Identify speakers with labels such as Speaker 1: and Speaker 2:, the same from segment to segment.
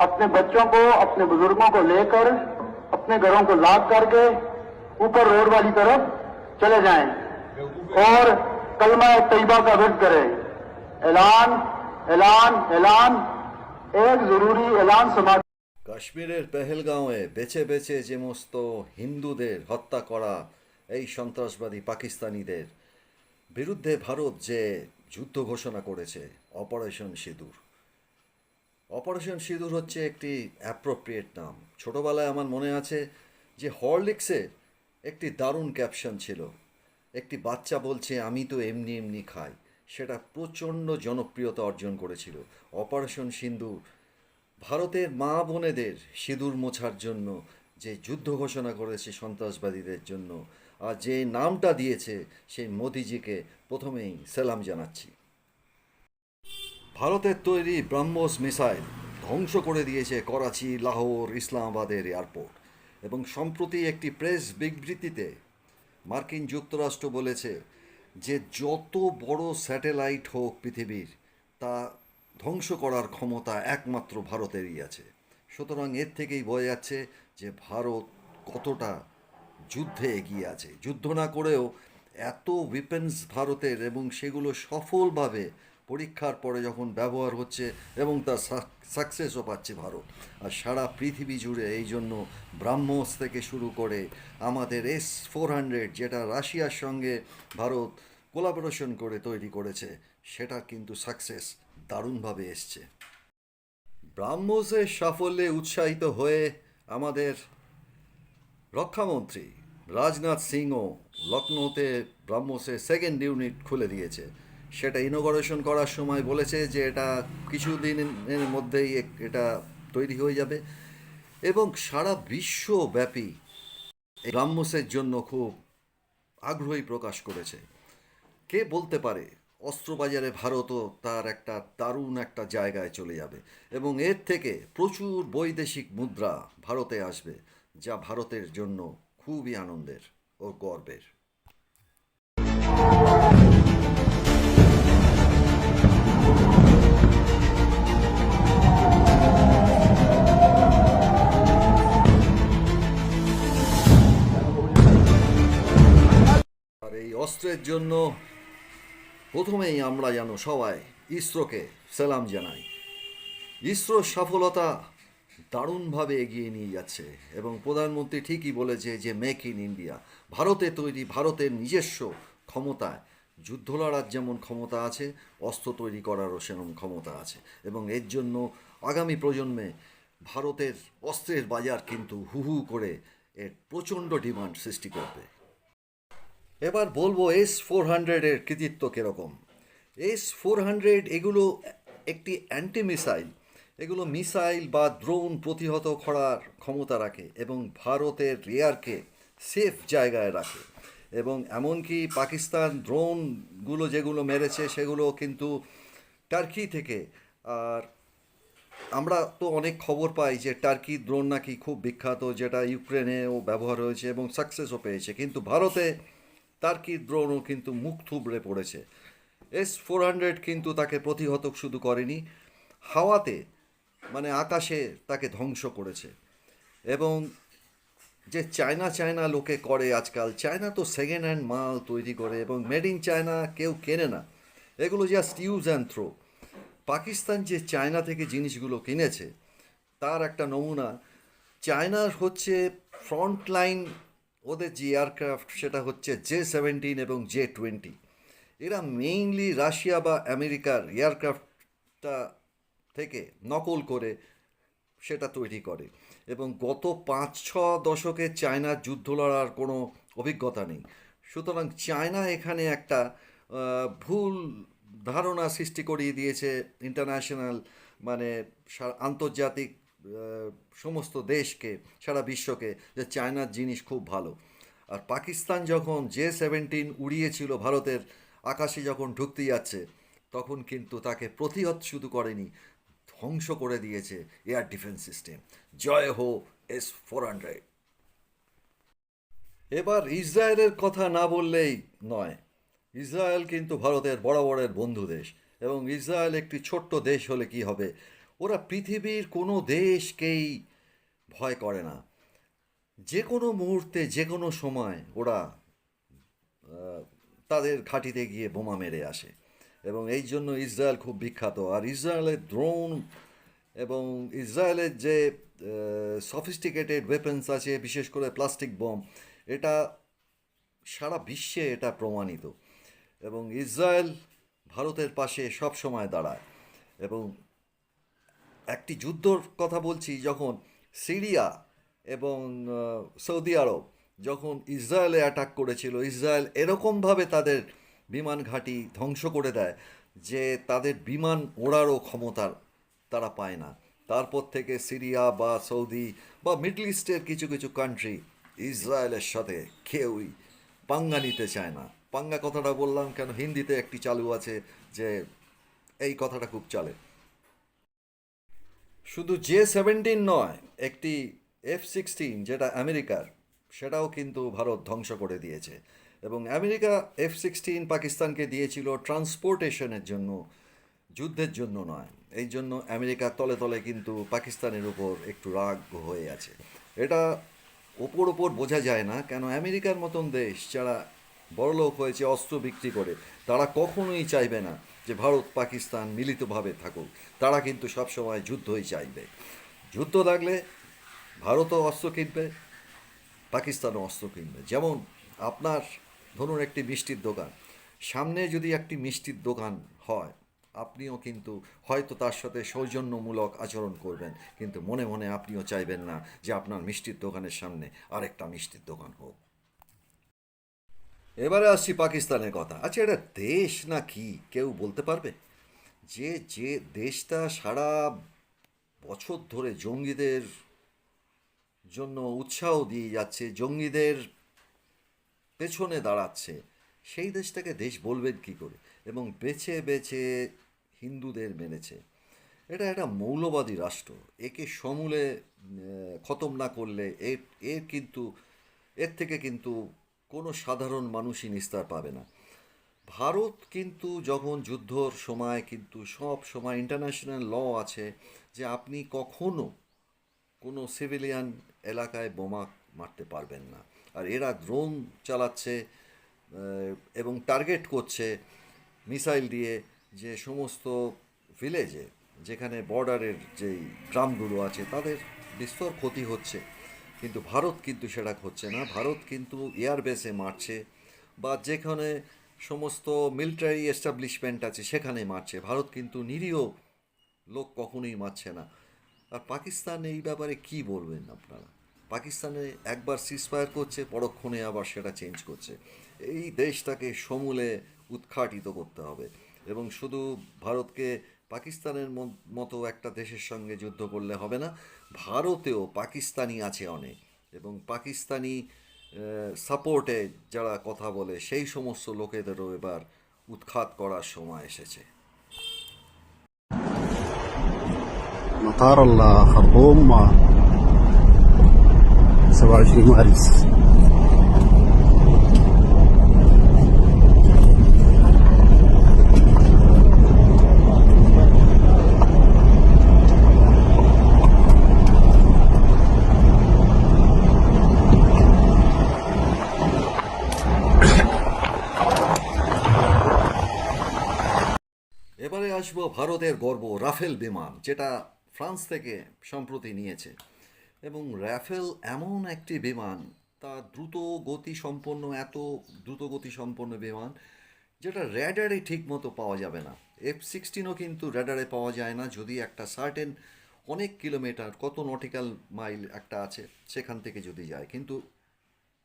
Speaker 1: अपने बच्चों को अपने बुजुर्गों को लेकर अपने घरों को लाद करके ऊपर रोड वाली तरफ चले जाएं और कलमा तैयबा का विद करें ऐलान ऐलान ऐलान एक जरूरी ऐलान समाज
Speaker 2: কাশ্মীরের পেহেলগাঁওয়ে বেছে বেছে যে সমস্ত হিন্দুদের হত্যা করা এই সন্ত্রাসবাদী পাকিস্তানিদের বিরুদ্ধে ভারত যে যুদ্ধ ঘোষণা করেছে অপারেশন সিঁদুর অপারেশন সিঁদুর হচ্ছে একটি অ্যাপ্রোপ্রিয়েট নাম। ছোটোবেলায় আমার মনে আছে যে হরলিক্সের একটি দারুণ ক্যাপশন ছিল। একটি বাচ্চা বলছে, আমি তো এমনি এমনি খাই। সেটা প্রচণ্ড জনপ্রিয়তা অর্জন করেছিল। অপারেশন সিন্দুর ভারতের মা বোনেদের সিঁদুর মোছার জন্য, যে যুদ্ধ ঘোষণা করেছে সন্ত্রাসবাদীদের জন্য, আর যে নামটা দিয়েছে সেই মোদিজিকে প্রথমেই সেলাম জানাচ্ছি। ভারতের তৈরি ব্রাহ্মস মিসাইল ধ্বংস করে দিয়েছে করাচি, লাহোর, ইসলামাবাদের এয়ারপোর্ট। এবং সম্প্রতি একটি প্রেস বিবৃতিতে মার্কিন যুক্তরাষ্ট্র বলেছে যে যত বড় স্যাটেলাইট হোক পৃথিবীর, তা ধ্বংস করার ক্ষমতা একমাত্র ভারতেরই আছে। সুতরাং এর থেকেই বোঝা যাচ্ছে যে ভারত কতটা যুদ্ধে এগিয়ে আছে। যুদ্ধ না করেও এত উইপেন্স ভারতের এবং সেগুলো সফলভাবে পরীক্ষার পরে যখন ব্যবহার হচ্ছে এবং তার সাকসেসও পাচ্ছে ভারত। আর সারা পৃথিবী জুড়ে এই জন্য ব্রাহ্মস থেকে শুরু করে আমাদের এস ফোর হান্ড্রেড যেটা রাশিয়ার সঙ্গে ভারত কোলাবোরেশন করে তৈরি করেছে, সেটা কিন্তু সাকসেস দারুণভাবে এসছে। ব্রাহ্মসের সাফল্যে উৎসাহিত হয়ে আমাদের রক্ষামন্ত্রী রাজনাথ সিংও লখনৌতে ব্রাহ্মসের সেকেন্ড ইউনিট খুলে দিয়েছে। সেটা ইনোগ্রেশন করার সময় বলেছে যে এটা কিছুদিনের মধ্যেই এটা তৈরি হয়ে যাবে। এবং সারা বিশ্বব্যাপী ব্রাহ্মসের জন্য খুব আগ্রহী প্রকাশ করেছে। কে বলতে পারে, অস্ত্রবাজারে ভারতও তার একটা দারুণ একটা জায়গায় চলে যাবে এবং এর থেকে প্রচুর বৈদেশিক মুদ্রা ভারতে আসবে, যা ভারতের জন্য খুবই আনন্দের ও গর্বের। এই অস্ত্রের জন্য প্রথমেই আমরা যেন সবাই ইসরোকে সালাম জানাই। ইসরোর সফলতা দারুণভাবে এগিয়ে নিয়ে যাচ্ছে এবং প্রধানমন্ত্রী ঠিকই বলেছে যে মেক ইন ইন্ডিয়া। ভারতে তৈরি ভারতের নিজস্ব ক্ষমতায় যুদ্ধ লড়ার যেমন ক্ষমতা আছে, অস্ত্র তৈরি করারও সেরকম ক্ষমতা আছে এবং এর জন্য আগামী প্রজন্মে ভারতের অস্ত্রের বাজার কিন্তু হু হু করে এর প্রচণ্ড ডিমান্ড সৃষ্টি করবে। এবার বলব এস ফোর হান্ড্রেডের কৃতিত্ব কীরকম? এস ফোর হান্ড্রেড এগুলো একটি অ্যান্টি মিসাইল এগুলো মিসাইল বা ড্রোন প্রতিহত করার ক্ষমতা রাখে এবং ভারতের রেয়ারকে সেফ জায়গায় রাখে। এবং এমনকি পাকিস্তান ড্রোনগুলো যেগুলো মেরেছে সেগুলো কিন্তু টার্কি থেকে। আর আমরা তো অনেক খবর পাই যে টার্কি ড্রোন নাকি খুব বিখ্যাত, যেটা ইউক্রেনেও ব্যবহার হয়েছে এবং সাকসেসও পেয়েছে। কিন্তু ভারতে টার্কি দ্রোণও কিন্তু মুখ থুবড়ে পড়েছে। এস ফোর হান্ড্রেড কিন্তু তাকে প্রতিহত শুধু করেনি, হাওয়াতে মানে আকাশে তাকে ধ্বংস করেছে। এবং যে চায়না চায়না লোকে করে আজকাল, চায়না তো সেকেন্ড হ্যান্ড মাল তৈরি করে এবং মেড ইন চায়না কেউ কেনে না। এগুলো just use and throw Pakistan যে চায়না থেকে জিনিসগুলো কিনেছে, তার একটা নমুনা, চায়নার হচ্ছে ফ্রন্ট লাইন ওদের যে এয়ারক্রাফট সেটা হচ্ছে জে সেভেন্টিন এবং জে টোয়েন্টি এরা মেইনলি রাশিয়া বা আমেরিকার এয়ারক্রাফটটা থেকে নকল করে সেটা তৈরি করে। এবং গত পাঁচ ছ দশকে চায়নার যুদ্ধ লড়ার কোনো অভিজ্ঞতা নেই। সুতরাং চায়না এখানে একটা ভুল ধারণা সৃষ্টি করিয়ে দিয়েছে ইন্টারন্যাশনাল মানে আন্তর্জাতিক সমস্ত দেশকে, সারা বিশ্বকে যে চায়নার জিনিস খুব ভালো। আর পাকিস্তান যখন জে সেভেন্টিন উড়িয়েছিল ভারতের, আকাশে যখন ঢুকতে যাচ্ছে, তখন কিন্তু তাকে প্রতিহত শুধু করেনি, ধ্বংস করে দিয়েছে এয়ার ডিফেন্স সিস্টেম। জয় হো, এস ফোর হান্ড্রেড। এবার ইসরায়েলের কথা না বললেই নয়। ইসরায়েল কিন্তু ভারতের বড় বড়ের বন্ধু দেশ এবং ইসরায়েল একটি ছোট্ট দেশ হলে কি হবে? ওরা পৃথিবীর কোনো দেশকেই ভয় করে না। যে কোনো মুহূর্তে যে কোনো সময় ওরা তাদের ঘাঁটিতে গিয়ে বোমা মেরে আসে। এবং এই জন্য ইসরায়েল খুব বিখ্যাত। আর ইসরায়েলের ড্রোন এবং ইসরায়েলের যে সফিস্টিকেটেড ওয়েপন্স আছে, বিশেষ করে প্লাস্টিক বম এটা সারা বিশ্বে এটা প্রমাণিত। এবং ইসরায়েল ভারতের পাশে সব সময় দাঁড়ায়। এবং একটি যুদ্ধর কথা বলছি যখন সিরিয়া এবং সৌদি আরব যখন ইসরায়েলে অ্যাটাক করেছিল, ইসরায়েল এরকমভাবে তাদের বিমান ঘাঁটি ধ্বংস করে দেয় যে তাদের বিমান ওড়ারও ক্ষমতা তারা পায় না। তারপর থেকে সিরিয়া বা সৌদি বা মিডল ইস্টের কিছু কিছু কান্ট্রি ইসরায়েলের সাথে কেউই পাঙ্গা নিতে চায় না। পাঙ্গা কথাটা বললাম কেন? হিন্দিতে একটি চালু আছে যে এই কথাটা খুব চলে। শুধু জে সেভেন্টিন নয়, একটি এফ সিক্সটিন যেটা আমেরিকার, সেটাও কিন্তু ভারত ধ্বংস করে দিয়েছে। এবং আমেরিকা এফ সিক্সটিন পাকিস্তানকে দিয়েছিল ট্রান্সপোর্টেশনের জন্য, যুদ্ধের জন্য নয়। এই জন্য আমেরিকা তলে তলে কিন্তু পাকিস্তানের উপর একটু রাগ হয়ে আছে। এটা ওপর ওপর বোঝা যায় না কেন আমেরিকার মতন দেশ যারা বড়লোক হয়েছে, অস্ত্র বিক্রি করে। তারা কখনোই চাইবে না যে ভারত পাকিস্তান মিলিতভাবে থাকুক। তারা কিন্তু সবসময় যুদ্ধই চাইবে। যুদ্ধ লাগলে ভারতও অস্ত্র কিনবে, পাকিস্তানও অস্ত্র কিনবে। যেমন আপনার, ধরুন একটি মিষ্টির দোকান। সামনে যদি একটি মিষ্টির দোকান হয়, আপনিও কিন্তু হয়তো তার সাথে সৌজন্যমূলক আচরণ করবেন। কিন্তু মনে মনে আপনিও চাইবেন না যে আপনার মিষ্টির দোকানের সামনে আরেকটা মিষ্টির দোকান হোক। এবারে আসছি পাকিস্তানের কথা। আচ্ছা এটা দেশ না কি? কেউ বলতে পারবে? যে যে দেশটা সারা বছর ধরে জঙ্গিদের জন্য উৎসাহ দিয়ে যাচ্ছে, জঙ্গিদের পেছনে দাঁড়াচ্ছে, সেই দেশটাকে দেশ বলবেন কি করে? এবং বেছে বেছে হিন্দুদের মেনেছে। এটা একটা মৌলবাদী রাষ্ট্র। একে সমূলে খতম না করলে এর এর কিন্তু, এর থেকে কিন্তু কোনো সাধারণ মানুষই নিস্তার পাবে না। ভারত কিন্তু যখন যুদ্ধর সময় কিন্তু সব সময় ইন্টারন্যাশনাল ল আছে যে আপনি কখনো কোনো সিভিলিয়ান এলাকায় বোমা মারতে পারবেন না। আর এরা ড্রোন চালাচ্ছে এবং টার্গেট করছে মিসাইল দিয়ে যে সমস্ত ভিলেজে যেখানে বর্ডারের যেই গ্রামগুলো আছে তাদের বিস্তর ক্ষতি হচ্ছে। কিন্তু ভারত কিন্তু সেটা হচ্ছে না। ভারত কিন্তু এয়ারবেসে মারছে বা যেখানে সমস্ত মিলিটারি এস্টাবলিশমেন্ট আছে সেখানে মারছে। ভারত কিন্তু নিরীহ লোক কখনোই মারছে না। আর পাকিস্তান এই ব্যাপারে কি বলবেন আপনারা? পাকিস্তানে একবার সিসফায়ার করছে, পরক্ষণে আবার সেটা চেঞ্জ করছে। এই দেশটাকে সমূলে উৎখাটিত করতে হবে। এবং শুধু ভারতকে পাকিস্তানের মত- মতো একটা দেশের সঙ্গে যুদ্ধ করলে হবে না ভারতেও পাকিস্তানি আছে অনেক এবং পাকিস্তানি সাপোর্টে যারা কথা বলে সেই সমস্ত লোকেদেরও এবার উৎখাত করার সময় এসেছে
Speaker 3: مطار الخرطوم 27 مارس
Speaker 2: ভারতের গর্ব রাফেল বিমান, যেটা ফ্রান্স থেকে সম্প্রতি নিয়েছে। এবং রাফেল এমন একটি বিমান, তা দ্রুত গতি সম্পন্ন, এত দ্রুত গতি সম্পন্ন বিমান, যেটা র্যাডারে ঠিক মতো পাওয়া যাবে না। এফ সিক্সটিনও কিন্তু র্যাডারে পাওয়া যায় না, যদি একটা সার্টেন অনেক কিলোমিটার, কত নটিক্যাল মাইল একটা আছে, সেখান থেকে যদি যায়। কিন্তু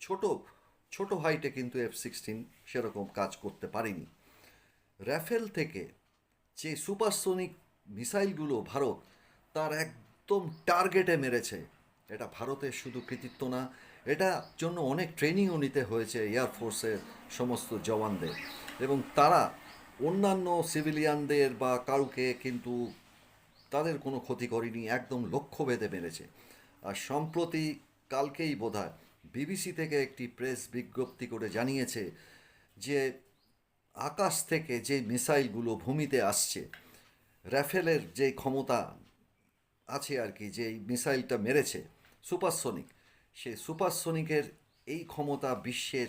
Speaker 2: ছোট ছোট হাইটে কিন্তু এফ সিক্সটিন সেরকম কাজ করতে পারেনি। র্যাফেল থেকে যে সুপারসোনিক মিসাইলগুলো ভারত তার একদম টার্গেটে মেরেছে। এটা ভারতের শুধু কৃতিত্ব না এটা জন্য অনেক ট্রেনিংও নিতে হয়েছে এয়ারফোর্সের সমস্ত জওয়ানদের। এবং তারা অন্যান্য সিভিলিয়ানদের বা কাউকে কিন্তু তাদের কোনো ক্ষতি করেনি, একদম লক্ষ্য বেঁধে মেরেছে। আর সম্প্রতি কালকেই বোধহয় বিবিসি থেকে একটি প্রেস বিজ্ঞপ্তি করে জানিয়েছে যে আকাশ থেকে যে মিসাইলগুলো ভূমিতে আসছে, রাফেলের যে ক্ষমতা আছে আর কি যে মিসাইলটা মেরেছে, সুপারসনিক সে সুপারসনিকের এই ক্ষমতা বিশ্বের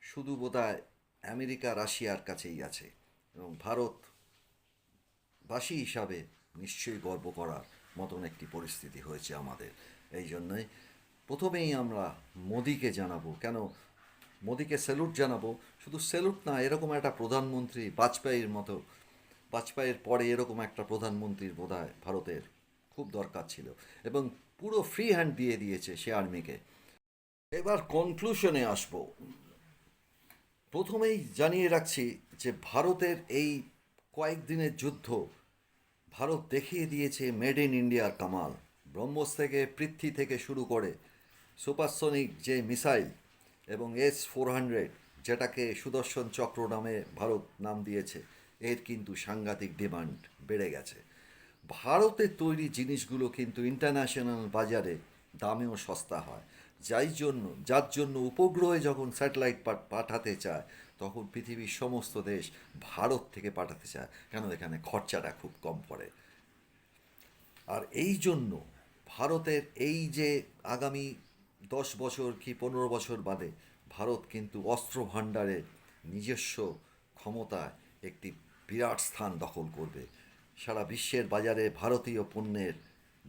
Speaker 2: শুধু বোধহয় আমেরিকা, রাশিয়ার কাছেই আছে এবং ভারত বাসী হিসাবে নিশ্চয়ই গর্ব করার মতন একটি পরিস্থিতি হয়েছে আমাদের। এই জন্যই প্রথমেই আমরা মোদিকে জানাব। কেন? মোদিকে স্যালুট জানাব। শুধু স্যালুট না, এরকম একটা প্রধানমন্ত্রী বাজপেয়ীর মতো, বাজপেয়ীর পরে এরকম একটা প্রধানমন্ত্রীর বোধহয় ভারতের খুব দরকার ছিল এবং পুরো ফ্রি হ্যান্ড দিয়ে দিয়েছে সে আর্মিকে। এবার কনক্লুশনে আসব। প্রথমেই জানিয়ে রাখছি যে ভারতের এই কয়েকদিনের যুদ্ধ ভারত দেখিয়ে দিয়েছে মেড ইন ইন্ডিয়ার কামাল। ব্রহ্মস থেকে, পৃথ্বী থেকে শুরু করে সুপারসনিক যে মিসাইল এবং এস ফোর হান্ড্রেড যেটাকে সুদর্শন চক্র নামে ভারত নাম দিয়েছে, এর কিন্তু সাংঘাতিক ডিমান্ড বেড়ে গেছে। ভারতে তৈরি জিনিসগুলো কিন্তু ইন্টারন্যাশনাল বাজারে দামেও সস্তা হয়। যাই জন্য, যার জন্য উপগ্রহে যখন স্যাটেলাইট পাঠাতে চায়, তখন পৃথিবীর সমস্ত দেশ ভারত থেকে পাঠাতে চায়, কেন এখানে খরচাটা খুব কম পড়ে। আর এই জন্য ভারতের এই যে আগামী দশ বছর কি পনেরো বছর বাদে কিন্তু অস্ত্র ভাণ্ডারে নিজস্ব ক্ষমতায় একটি বিরাট স্থান দখল করবে। সারা বিশ্বের বাজারে ভারতীয় পণ্যের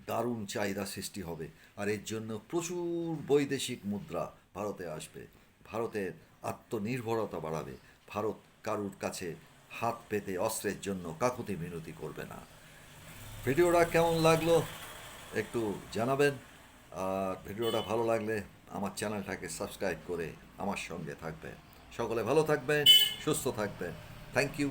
Speaker 2: দারুণ চাহিদা সৃষ্টি হবে আর এর জন্য প্রচুর বৈদেশিক মুদ্রা ভারতে আসবে। ভারতের আত্মনির্ভরতা বাড়াবে। ভারত কারুর কাছে হাত পেতে অস্ত্রের জন্য কাকুতি মিনতি করবে না। ভিডিওটা কেমন লাগল একটু জানাবেন। আর ভিডিওটা ভালো লাগলে আমার চ্যানেলটাকে সাবস্ক্রাইব করে আমার সঙ্গে থাকবেন। সকলে ভালো থাকবেন সুস্থ থাকবেন। Thank you